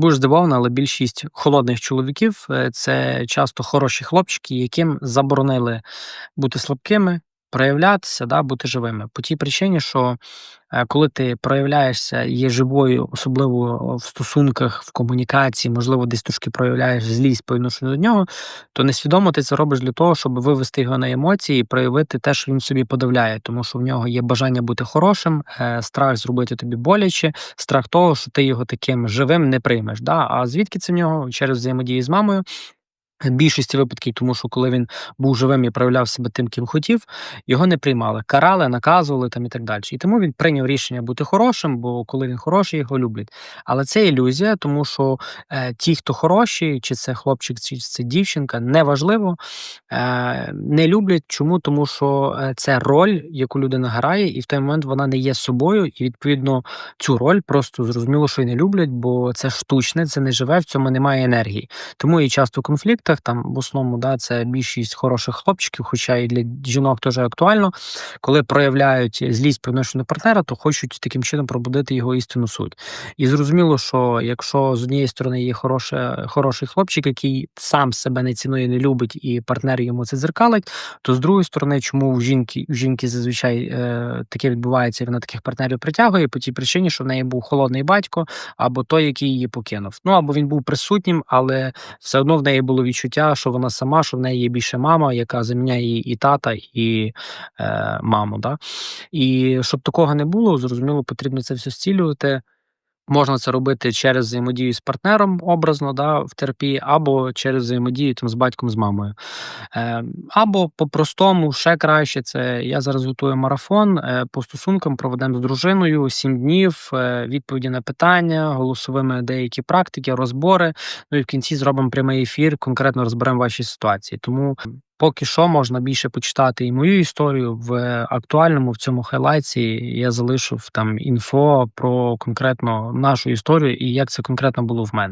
будеш здивований, але більшість холодних чоловіків е, це часто хороші хлопчики, яким заборонили бути слабкими, проявлятися, да, бути живими. По тій причині, що е, коли ти проявляєшся, є живою, особливо в стосунках, в комунікації, можливо, десь трошки проявляєш злість по відношенню до нього, то несвідомо ти це робиш для того, щоб вивести його на емоції і проявити те, що він собі подавляє, тому що в нього є бажання бути хорошим, е, страх зробити тобі боляче, страх того, що ти його таким живим не приймеш. Да? А звідки це в нього через взаємодію з мамою? Більшості випадків, тому що коли він був живим і проявляв себе тим, ким хотів, його не приймали, карали, наказували там і так далі. І тому він прийняв рішення бути хорошим, бо коли він хороший, його люблять. Але це ілюзія, тому що е, ті, хто хороші, чи це хлопчик, чи це дівчинка, неважливо, е, не люблять. Чому? Тому що е, це роль, яку людина грає, і в той момент вона не є собою, і відповідно цю роль просто зрозуміло, що й не люблять, бо це штучне, це не живе, в цьому немає енергії. Тому і часто в конфліктах там в основному да, це більшість хороших хлопчиків, хоча і для жінок теж актуально, коли проявляють злість по партнера, то хочуть таким чином пробудити його істинну суть. І зрозуміло, що якщо з однієї сторони є хороше, хороший хлопчик, який сам себе не цінує, не любить, і партнер йому це дзеркалить, то з другої сторони, чому у жінки у жінки зазвичай е, таке відбувається, і вона таких партнерів притягує по тій причині, що в неї був холодний батько, або той, який її покинув. Ну або він був присутнім, але все одно в неї було відчуття, що вона сама, що в неї є більше мама, яка заміняє її і тата, і е, маму. Да? І щоб такого не було, зрозуміло, потрібно це все зцілювати. Можна це робити через взаємодію з партнером образно, да, в терапії, або через взаємодію там, з батьком, з мамою. Е, або по-простому, ще краще, це я зараз готую марафон е, по стосункам, проведемо з дружиною 7 днів, е, відповіді на питання, голосовими деякі практики, розбори. Ну і в кінці зробимо прямий ефір, конкретно розберемо ваші ситуації. Тому поки що можна більше почитати і мою історію в актуальному в цьому хайлайці. Я залишив там інфо про конкретно нашу історію і як це конкретно було в мене.